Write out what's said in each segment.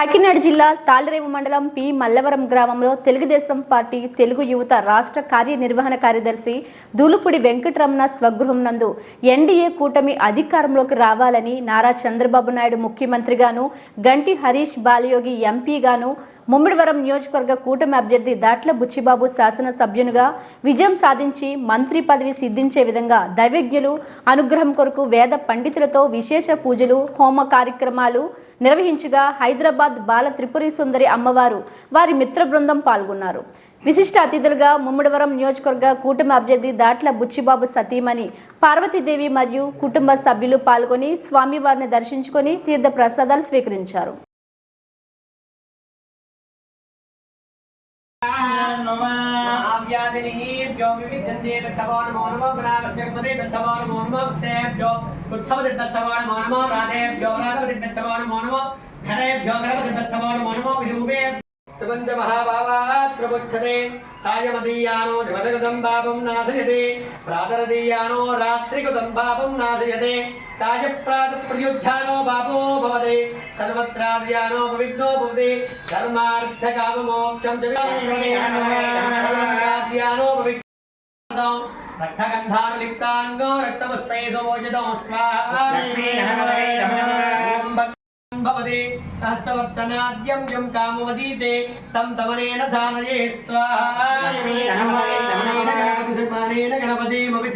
కాకినాడ జిల్లా తాళరేవు మండలం పి. మల్లవరం గ్రామంలో తెలుగుదేశం పార్టీ తెలుగు యువత రాష్ట్ర కార్యనిర్వహణ కార్యదర్శి దూలుపుడి వెంకటరమణ స్వగృహం నందు ఎన్డీఏ కూటమి అధికారంలోకి రావాలని నారా చంద్రబాబు నాయుడు ముఖ్యమంత్రిగాను గంటి హరీష్ బాలయోగి ఎంపీగాను ముమ్మిడివరం నియోజకవర్గ కూటమి అభ్యర్థి దాట్ల బుచ్చిబాబు శాసనసభ్యునిగా విజయం సాధించి మంత్రి పదవి సిద్ధించే విధంగా దైవజ్ఞులు అనుగ్రహం కొరకు వేద పండితులతో విశేష పూజలు హోమ కార్యక్రమాలు నిర్వహించగా హైదరాబాద్ బాల త్రిపురి సుందరి అమ్మవారు వారి మిత్ర బృందం పాల్గొన్నారు. విశిష్ట అతిథులుగా ముమ్మిడివరం నియోజకవర్గ కూటమి అభ్యర్థి దాట్ల బుచ్చిబాబు సతీమణి పార్వతీదేవి మరియు కుటుంబ సభ్యులు పాల్గొని స్వామివారిని దర్శించుకొని తీర్థ ప్రసాదాలు స్వీకరించారు. न्ये वत्सवान मौनमा सायमदीयानो धमदगदं पापं नाशयते, प्रातरदीयानो रात्रिकृतं पापं नाशयते सायप्रातप्रयुज्झानो पापो भवते, सर्वत्राद्यानो पविग्नो भवति धर्मार्थकाममोक्षं च రక్తగంధానులిప్తాంగో రక్తపుష్పై భక్ భవతి. సహస్రవర్తనాద్యం యం కామవదీతే. తం తమనేన సానయే స్వాహా. గణపతి సన్మానేన గణపతిమపి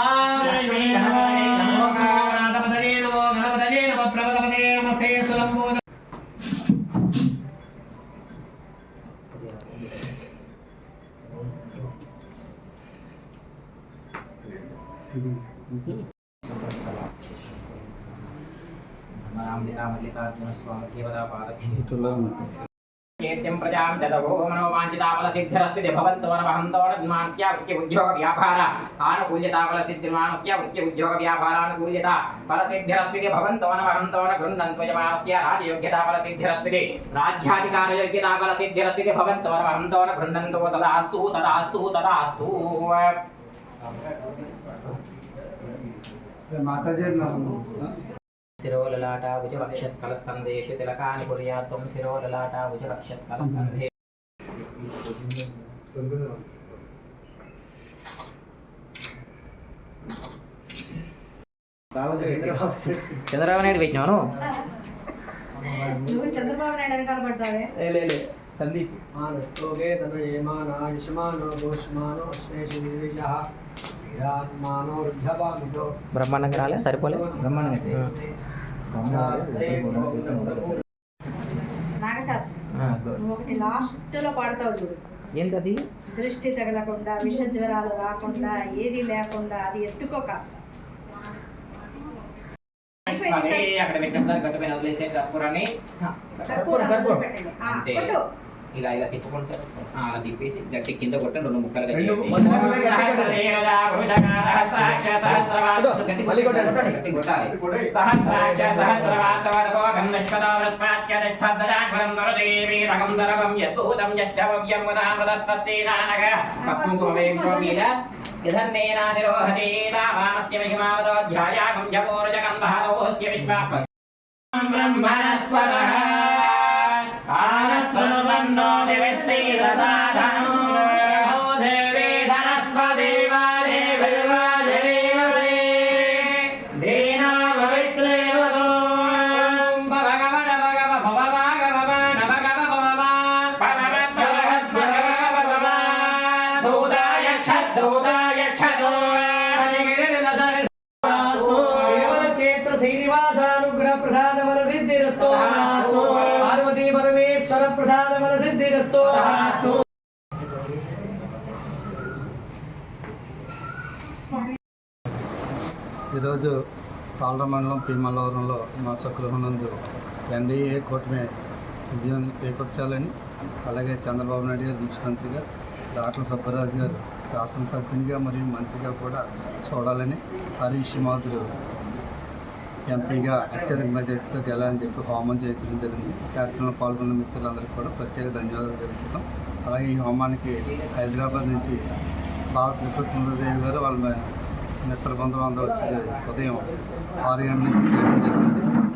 राम नाम लिखा स्वामी केवला पाद कीर्तिं प्रजां ददभो मनोवाञ्छिताफलसिद्धिरस्ति भवन्तोरवहन्तोरभिमानस्य उद्योगव्यापार आनुकूल्यताफलसिद्धिर्मानस्य उद्योगव्यापारानुकूल्यता फलसिद्धिरस्ति भवन्तोनवहन्तोन गृह्णन्त्वयमानस्य राजयोग्यताफलसिद्धिरस्ति राज्याधिकारयोग्यताफलसिद्धिरस्ति भवन्तोनवहन्तोन गृह्णन्तो तदास्तु तदास्तु तदास्तु। माताजी యోగ్యతాఫల సిద్ధిరస్తి భవంతో నవహంతో గృహంతో తదాస్తు తదాస్తు తదాస్తు శిరోలలాట భుజవక్షస్కలస్కందేషు తిలకాని కుర్యాత్వం శిరోలలాట భుజవక్షస్కలస్కందే చంద్రబాబు నాయుడు పెట్టినాను నువ్వు? చంద్రబాబు నాయుడు వెనకాల పడ్డావే. సందీప్. మానస్తోగే తన ఏమాన ఆయుష్మానో గోష్మానో అశ్వేషు వృద్ధవామితో బ్రహ్మాండంగా రాలే? సరిపోలే? ఏంటది దృష్టి తగలకుండా విష జ్వరాలు రాకుండా ఏది లేకుండా అది ఎత్తుకో కాస్త. అక్కడ పెట్టిన సార్ గట్టు పైన వదిలేసే కర్పూరాన్ని. ఇలా ఇలా తిప్పుకుంటే ఆ, అలా తిప్పేసి గట్టి కింద కొట్టండి రెండు ముక్కలుగా రెండు చేయండి. మొత్తం గట్టి గట్టి కొట్టాలి, పార్వతీ ఈరోజు తాళ్ళ మండలం పీమల్లవరంలో మా స్వగృహనందు ఎన్డీఏ కూటమి విజయం చేకూర్చాలని అలాగే చంద్రబాబు నాయుడు గారు ముఖ్యమంత్రిగా దాట్ల సుబ్బరాజు గారు శాసనసభ్యునిగా మరియు మంత్రిగా కూడా చూడాలని హరీష్ మాధురు ఎంపీగా అత్యధిక మెజార్టీతో గెలాలని చెప్పి హోమం చేయించడం జరిగింది. కార్యక్రమంలో పాల్గొన్న మిత్రులందరికీ కూడా ప్రత్యేక ధన్యవాదాలు తెలుపుతున్నాం అలాగే ఈ హోమానికి హైదరాబాద్ నుంచి బాబు త్రిపుర సుందరదేవి గారు వాళ్ళ మిత్ర బంధువులు అందరూ వచ్చి ఉదయం ఆరు గంటల నుంచి చేయడం జరిగింది.